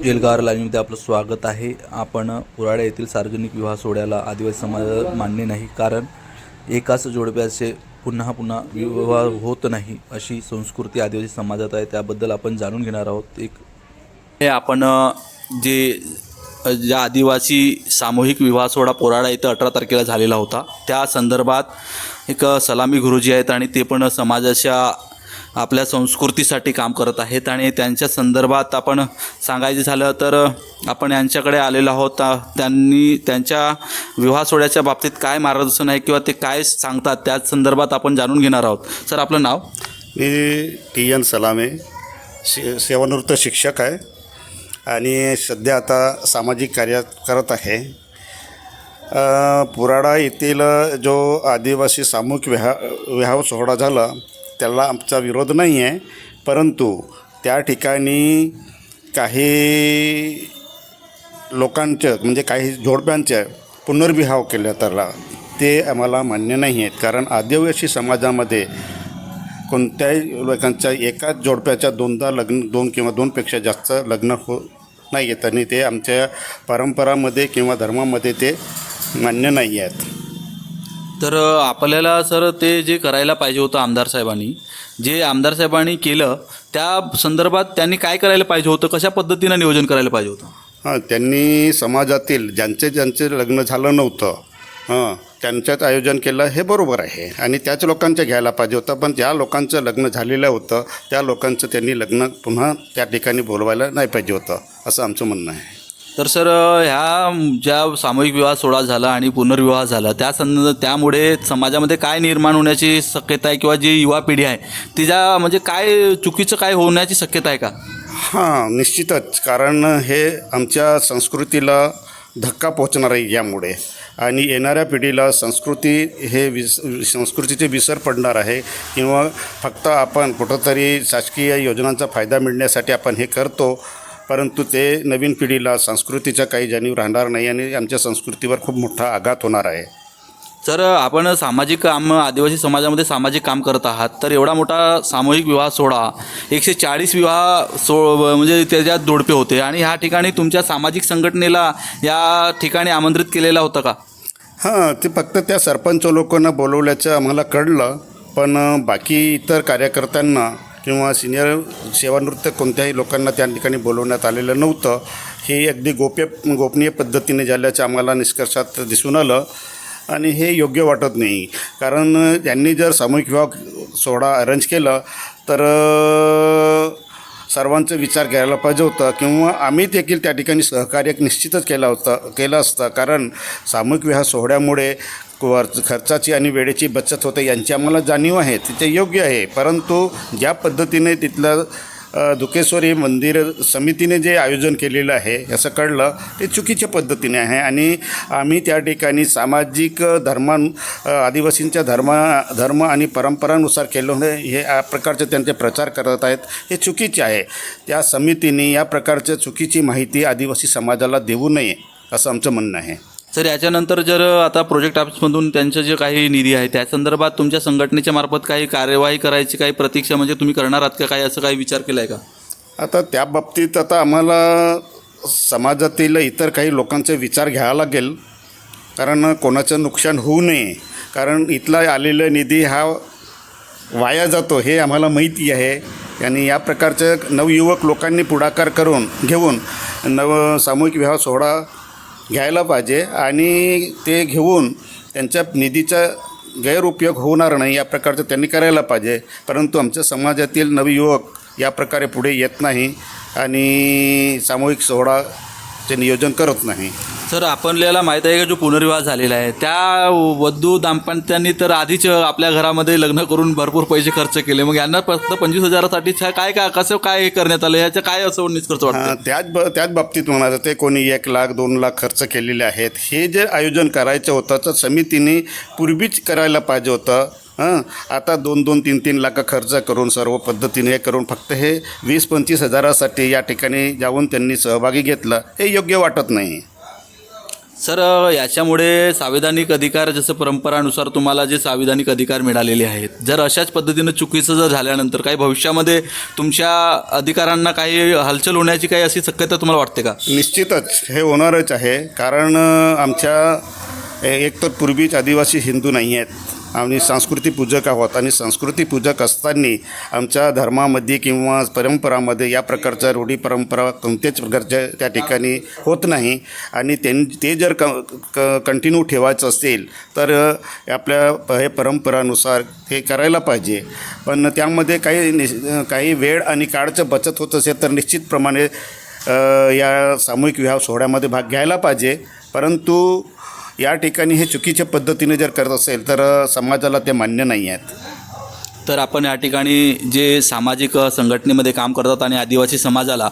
एल्गार लाईव्हमध्ये आपलं स्वागत आहे. आपण पुराडा येथील सार्वजनिक विवाह सोहळ्याला आदिवासी समाजात मान्य नाही कारण एकाच जोडप्याचे पुन्हा पुन्हा विवाह होत नाही अशी संस्कृती आदिवासी समाजात आहे. त्याबद्दल आपण जाणून घेणार आहोत. एक हे आपण जे ज्या आदिवासी सामूहिक विवाह सोहळा पोराडा इथं अठरा तारखेला झालेला होता त्या संदर्भात एक सलामी गुरुजी आहेत आणि ते पण समाजाच्या आपल्या संस्कृतीसाठी काम करत आहेत आणि त्यांच्या संदर्भात आपण सांगायचं झालं तर आपण यांच्याकडे आलेलो आहोत. त्यांनी त्यांच्या विवाह सोहळ्याच्या बाबतीत काय मार्गदर्शन आहे किंवा ते काय सांगतात त्या संदर्भात आपण जाणून घेणार आहोत. सर आपलं नाव? मी टी एन सलामे शे सेवानिवृत्त शिक्षक आहे आणि सध्या आता सामाजिक कार्य करत आहे. पुराडा येथील जो आदिवासी सामूहिक विहा विवाह सोहळा झाला त्याला आमचा विरोध नाही आहे परंतु त्या ठिकाणी काही लोकांचं म्हणजे काही जोडप्यांच्या पुनर्विवाह केलं त्याला ते आम्हाला मान्य नाही आहेत कारण आदिवासी समाजामध्ये कोणत्याही लोकांच्या एकाच जोडप्याच्या दोनदा लग्न दोन किंवा दोनपेक्षा जास्त लग्न हो नाही आहेत आणि ते आमच्या परंपरामध्ये किंवा धर्मामध्ये ते मान्य नाही आहेत तर आपल्याला सर ते जे करायला पाहिजे होतं आमदार साहेबांनी जे आमदार साहेबांनी केलं त्या संदर्भात त्यांनी काय करायला पाहिजे होतं? कशा पद्धतीनं नियोजन करायला पाहिजे होतं? हां त्यांनी समाजातील ज्यांचे ज्यांचे लग्न झालं नव्हतं हां त्यांच्यात आयोजन केलं हे बरोबर आहे. आणि त्याच लोकांचं घ्यायला पाहिजे होतं पण ज्या लोकांचं लग्न झालेलं होतं त्या लोकांचं त्यांनी लग्न पुन्हा त्या ठिकाणी बोलवायला नाही पाहिजे होतं असं आमचं म्हणणं आहे. तर सर ह्या ज्या सामूहिक विवाह सोहळा झाला आणि पुनर्विवाह झाला त्या संद त्यामुळे समाजामध्ये काय निर्माण होण्याची शक्यता आहे किंवा जी युवा पिढी आहे तिच्या म्हणजे काय चुकीचं काय होण्याची शक्यता आहे का? हां निश्चितच. कारण हे आमच्या संस्कृतीला धक्का पोहोचणार आहे यामुळे. आणि येणाऱ्या पिढीला संस्कृती हे विस संस्कृतीचे विसर पडणार आहे किंवा फक्त आपण कुठंतरी शासकीय योजनांचा फायदा मिळण्यासाठी आपण हे करतो परंतु ते नवीन पिढीला संस्कृतीचा काही जाणीव राहणार नाही आणि आमच्या संस्कृतीवर खूप मोठा आघात होणार आहे. सर आपण सामाजिक काम आदिवासी समाजामध्ये सामाजिक काम करत आहात तर एवढा मोठा सामूहिक विवाह सोहळा एकशे चाळीस विवाह सो म्हणजे त्याच्यात जोडपे होते आणि ह्या ठिकाणी तुमच्या सामाजिक संघटनेला या ठिकाणी आमंत्रित केलेला होता का? हां ते फक्त त्या सरपंच लोकांना बोलवल्याचं आम्हाला कळलं पण बाकी इतर कार्यकर्त्यांना किंवा सिनियर सेवानृत्य कोणत्याही लोकांना त्या ठिकाणी बोलवण्यात आलेलं नव्हतं. हे अगदी गोप्य गोपनीय पद्धतीने झाल्याचं आम्हाला निष्कर्षात दिसून आलं. आणि हे योग्य वाटत नाही. कारण यांनी जर सामूहिक विवाह सोहळा अरेंज केलं तर सर्वांचा विचार घ्यायला पाहिजे होता. किंवा आम्ही देखील त्या ठिकाणी सहकार्य निश्चितच केला होता केलं असतं. कारण सामूहिक विवाह सोहळ्यामुळे वर खर्चाची आणि वेळेची बचत होते यांची आम्हाला जाणीव आहे तिथे योग्य आहे. परंतु ज्या पद्धतीने तिथलं दुकेश्वरी मंदिर समितीने जे आयोजन केलेलं आहे असं कळलं ते चुकीच्या पद्धतीने आहे. आणि आम्ही त्या ठिकाणी सामाजिक धर्मां आदिवासींच्या धर्मा धर्म आणि परंपरानुसार केलं हे या प्रकारचे त्यांचे प्रचार करत आहेत हे चुकीचे आहे. त्या समितीने या प्रकारच्या चुकीची माहिती आदिवासी समाजाला देऊ नये असं आमचं म्हणणं आहे. सर याच्यानंतर जर आता प्रोजेक्ट ऑफिसमधून त्यांचं जे काही निधी आहे त्या संदर्भात तुमच्या संघटनेच्या मार्फत काही कार्यवाही करायची काही प्रतीक्षा म्हणजे तुम्ही करणार आहात का? काही असं काही विचार केला आहे का? आता त्या बाबतीत आता आम्हाला समाजातील इतर काही लोकांचे विचार घ्यावा लागेल. कारण कोणाचं नुकसान होऊ नये. कारण इथला आलेला निधी हा वाया जातो हे आम्हाला माहिती आहे. आणि या प्रकारचे नवयुवक लोकांनी पुढाकार करून घेऊन नव सामूहिक विवाह सोहळा घ्यायला पाहिजे आणि ते घेऊन त्यांच्या निधीचा गैरउपयोग होणार नाही या प्रकारचं त्यांनी करायला पाहिजे. परंतु आमच्या समाजातील नवयुवक या प्रकारे पुढे येत नाही आणि सामूहिक सोहळा सोहळाचे नियोजन करत नाही. सर आपल्याला माहीत आहे का जो पुनर्विवाह झालेला आहे? त्या वधू दाम्पत्यांनी तर आधीच आपल्या घरामध्ये लग्न करून भरपूर पैसे खर्च केले. मग यांना फक्त पंचवीस हजारासाठी काय काय कसं काय करण्यात आलं? याचं काय असं निष्कर्ष वाटतं त्याच ब त्याच बाबतीत म्हणायचं ते कोणी एक लाख दोन लाख खर्च केलेले आहेत. हे जे आयोजन करायचं होतं तर समितीने पूर्वीच करायला पाहिजे होतं. हां आता दोन दोन तीन तीन लाख खर्च करून सर्व पद्धतीने हे करून फक्त हे वीस पंचवीस हजारासाठी या ठिकाणी जाऊन त्यांनी सहभागी घेतलं. हे योग्य वाटत नाही. सर याच्यामुळे संविधानिक अधिकार जसं परंपरानुसार तुम्हाला जे संविधानिक अधिकार मिळालेले आहेत जर अशाच पद्धतीनं चुकीचं जर झाल्यानंतर काही भविष्यामध्ये तुमच्या अधिकारांना काही हलचल होण्याची काही अशी शक्यता तुम्हाला वाटते का? निश्चितच हे होणारच आहे. कारण आमच्या ए- एक तर पूर्वीच आदिवासी हिंदू नाही आहेत आम्ही सांस्कृतिक पूजक आहोत. आणि सांस्कृतिक पूजक असताना आमच्या धर्मामध्ये किंवा परंपरामध्ये या प्रकारच्या रूढी परंपरा कोणत्याच प्रकारच्या त्या ठिकाणी होत नाही. आणि त्यां ते जर क कंटिन्यू ठेवायचं असेल तर आपल्या हे परंपरानुसार हे करायला पाहिजे. पण त्यामध्ये काही नि काही वेळ आणि काळचं बचत होत असेल तर निश्चितप्रमाणे या सामूहिक विवाह सोहळ्यामध्ये भाग घ्यायला पाहिजे. परंतु या ठिकाणी हे चुकीच्या पद्धतीने जर करत असेल तर समाजाला ते मान्य नाही आहेत. तर आपण या ठिकाणी जे सामाजिक संघटनेमध्ये काम करतात आणि आदिवासी समाजाला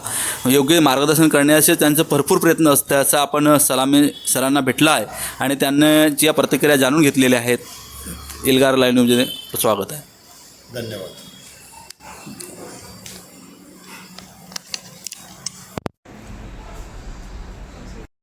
योग्य मार्गदर्शन करण्याचे त्यांचं भरपूर प्रयत्न असतं असं आपण सलामी सरांना भेटला आहे आणि त्यांना ज्या प्रतिक्रिया जाणून घेतलेल्या आहेत. एल्गार लाईव्ह न्यूजमध्ये स्वागत आहे. धन्यवाद.